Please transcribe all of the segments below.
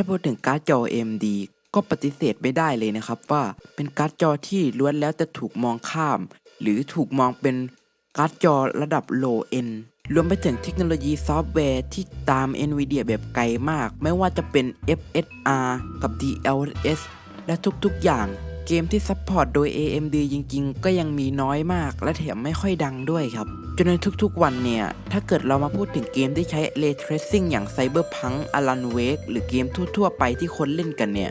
ถ้าพูดถึงการ์ดจอ AMD ก็ปฏิเสธไม่ได้เลยนะครับว่าเป็นการ์ดจอที่ล้วนแล้วจะถูกมองข้าม หรือถูกมองเป็นการ์ดจอระดับ low end รวมไปถึงเทคโนโลยีซอฟต์แวร์ที่ตาม NVIDIA แบบไกลมาก ไม่ว่าจะเป็น FSR กับ DLSS และทุกๆอย่าง เกมที่ซัพพอร์ตโดย AMD จริงๆ ก็ยังมีน้อยมาก และแถมไม่ค่อยดังด้วยครับ จนในทุกๆวันเนี่ย ถ้าเกิดเรามาพูดถึงเกมที่ใช้ Ray Tracing อย่าง Cyberpunk Alan Wake หรือเกมทั่วๆ ไปที่คนเล่นกันเนี่ย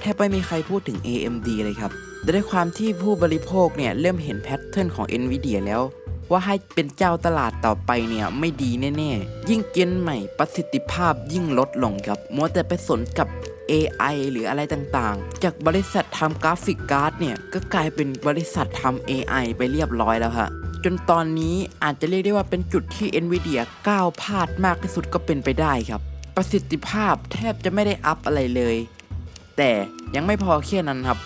แทบไม่มีใครพูดถึง AMD เลยครับแต่ด้วยความที่ผู้บริโภคเนี่ยเริ่มเห็นแพทเทิร์นของ NVIDIA แล้ว ว่าให้เป็นเจ้าตลาดต่อไปเนี่ยไม่ดีแน่ๆ ยิ่งเกมใหม่ประสิทธิภาพยิ่งลดลงครับ มัวแต่ไปสนกับ AI หรืออะไรต่างๆ จากบริษัท ทำกราฟิกการ์ดเนี่ย ก็กลายเป็นบริษัททำ AI ไปเรียบร้อยแล้วฮะจนตอนนี้อาจจะเรียกได้ว่าเป็นจุดที่ NVIDIA ก้าวพลาดมากที่สุดก็เป็นไปได้ครับ ประสิทธิภาพแทบจะไม่ได้อัพอะไรเลย แต่ยังไม่พอแค่นั้นครับ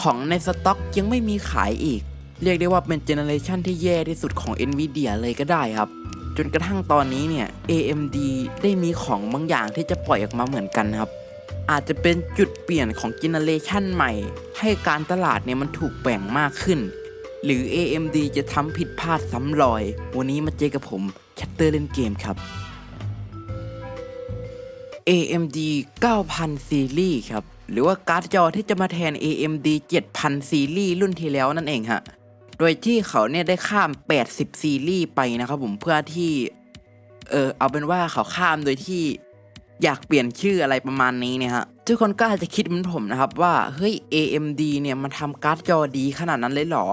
ของในสต็อกยังไม่มีขายอีก เรียกได้ว่าเป็นเจเนอเรชันที่แย่ที่สุดของ NVIDIA เลยก็ได้ครับ จนกระทั่งตอนนี้เนี่ย AMD ได้มีของบางอย่างที่จะปล่อยออกมาเหมือนกันครับ อาจจะเป็นจุดเปลี่ยนของเจเนเรชันใหม่ ให้การตลาดเนี่ยมันถูกแบ่งมากขึ้น หรือ AMD จะทำผิดพลาดซ้ำรอย วันนี้มาเจอกับผมชัตเตอร์เล่นเกมครับ AMD 9000 ซีรีส์ครับ หรือว่าการ์ดจอที่จะมาแทน AMD 7000 ซีรีส์รุ่นที่แล้วนั่นเองฮะ โดยที่เขาเนี่ยได้ข้าม 80 ซีรีส์ไปนะครับผมเพื่อที่ เออเอาเป็นว่าเขาข้ามโดยที่ อยากเปลี่ยนชื่ออะไรประมาณนี้เนี่ยฮะทุกคนก็อาจจะคิดเหมือนผมนะครับว่าเฮ้ย AMD เนี่ยมันทำการ์ดจอดีขนาดนั้นเลยเหรอ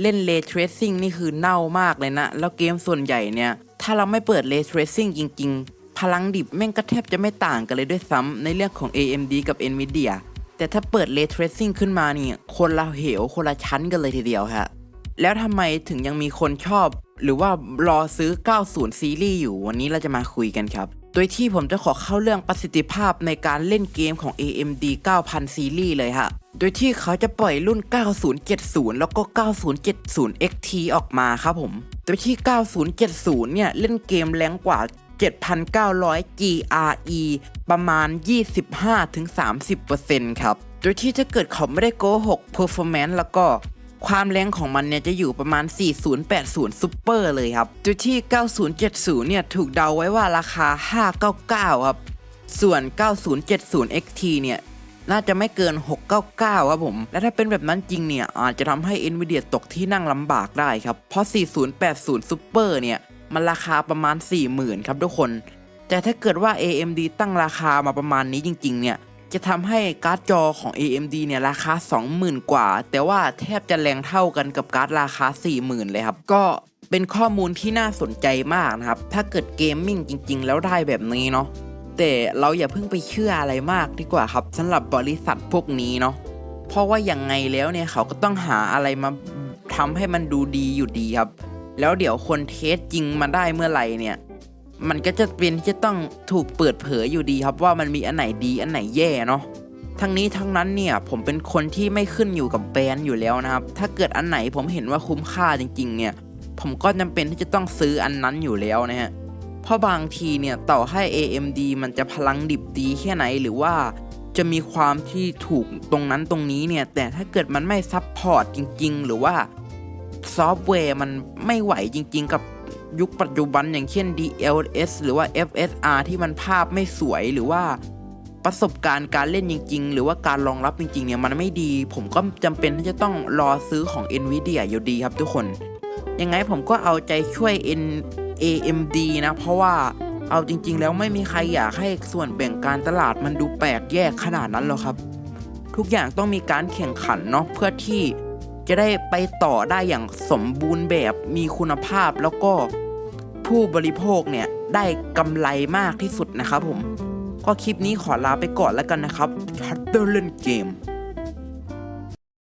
เล่น Ray Tracing นี่คือเน่ามากเลยนะ แล้วเกมส่วนใหญ่เนี่ย ถ้าเราไม่เปิด Ray Tracing จริง ๆ พลังดิบแม่งก็แทบจะไม่ต่างกันเลยด้วยซ้ำในเรื่องของ AMD กับ Nvidia แต่ถ้าเปิด Ray Tracing ขึ้นมานี่คนละเหวคนละชั้นกันเลยทีเดียวฮะแล้วทำไมถึงยังมีคนชอบ หรือว่ารอซื้อ 90 ซีรีส์อยู่วันนี้เราจะมาคุยกันครับ โดยที่ผมจะขอเข้าเรื่องประสิทธิภาพในการเล่นเกมของ AMD 9000 ซีรีส์เลยฮะ โดยที่เขาจะปล่อยรุ่น 9070 แล้วก็ 9070 XT ออกมาครับผม โดยที่ 9070 เนี่ย เล่นเกมแรงกว่า 7,900 GRE ประมาณ 25-30%ครับ โดยที่ถ้าเกิดเขาไม่ได้โกหก performance แล้วก็ ความแรงของมันเนี่ยจะอยู่ประมาณ 4080 Super เลยครับโดที่ 9070 เนี่ยถูกเดาไว้ว่าราคา 599 ครับ ส่วน 9070 XT เนี่ยน่าจะไม่เกิน 699 ครับผม และถ้าเป็นแบบนั้นจริงเนี่ย อาจจะทำให้ Nvidia ตกที่นั่งลำบากได้ครับ เพราะ 4080 Super เนี่ย มันราคาประมาณ 40,000 ครับทุกคน แต่ถ้าเกิดว่า AMD ตั้งราคามาประมาณนี้จริง ๆ เนี่ย จะทำให้การ์ดจอของ AMD เนี่ยราคา 20,000 กว่า แต่ว่าแทบจะแรงเท่ากันกับการ์ดราคา 40,000 เลยครับ ก็เป็นข้อมูลที่น่าสนใจมากนะครับ ถ้าเกิดเกมมิ่งจริง ๆ แล้วได้แบบนี้เนาะแต่เราอย่าเพิ่งไปเชื่ออะไรมากดีกว่าครับสำหรับบริษัทพวกนี้เนาะเพราะว่ายังไงแล้วเนี่ยเขาก็ต้องหาอะไรมาทำให้มันดูดีอยู่ดีครับ แล้วเดี๋ยวคนเทสจริงมาได้เมื่อไหร่เนี่ย มันก็จะเป็นที่จะต้องถูกเปิดเผยอยู่ดีครับว่ามันมีอันไหนดีอันไหนแย่เนาะทั้งนี้ทั้งนั้นเนี่ยผมเป็นคนที่ไม่ขึ้นอยู่กับแบรนด์อยู่แล้วนะครับ ถ้าเกิดอันไหนผมเห็นว่าคุ้มค่าจริง ๆ เนี่ย ผมก็จำเป็นที่จะต้องซื้ออันนั้นอยู่แล้วนะฮะเพราะบางทีเนี่ยต่อให้ AMD มันจะพลังดิบดีแค่ไหนหรือว่าจะมีความที่ถูกตรงนั้นตรงนี้เนี่ย แต่ถ้าเกิดมันไม่ซับพอร์ตจริง ๆ หรือว่าซอฟต์แวร์มันไม่ไหวจริง ๆ กับ ยุคปัจจุบันอย่างเช่น DLS หรือว่า FSR ที่มันภาพไม่สวยหรือว่าประสบการณ์การเล่นจริง ๆ หรือว่าการรองรับจริง ๆ เนี่ย มันไม่ดี ผมก็จำเป็นที่จะต้องรอซื้อของ Nvidia อยู่ดีครับทุกคน ยังไงผมก็เอาใจช่วย N AMD นะ เพราะว่าเอาจริง ๆ แล้วไม่มีใครอยากให้ส่วนแบ่งการตลาดมันดูแปลกแยกขนาดนั้นหรอกครับ ทุกอย่างต้องมีการแข่งขันเนาะเพื่อที่จะได้ไปต่อได้อย่างสมบูรณ์แบบมีคุณภาพแล้วก็ ผู้บริโภคเนี่ยได้กำไรมากที่สุดนะครับผม ก็คลิปนี้ขอลาไปก่อนแล้วกันนะครับชัตเตอร์เล่นเกม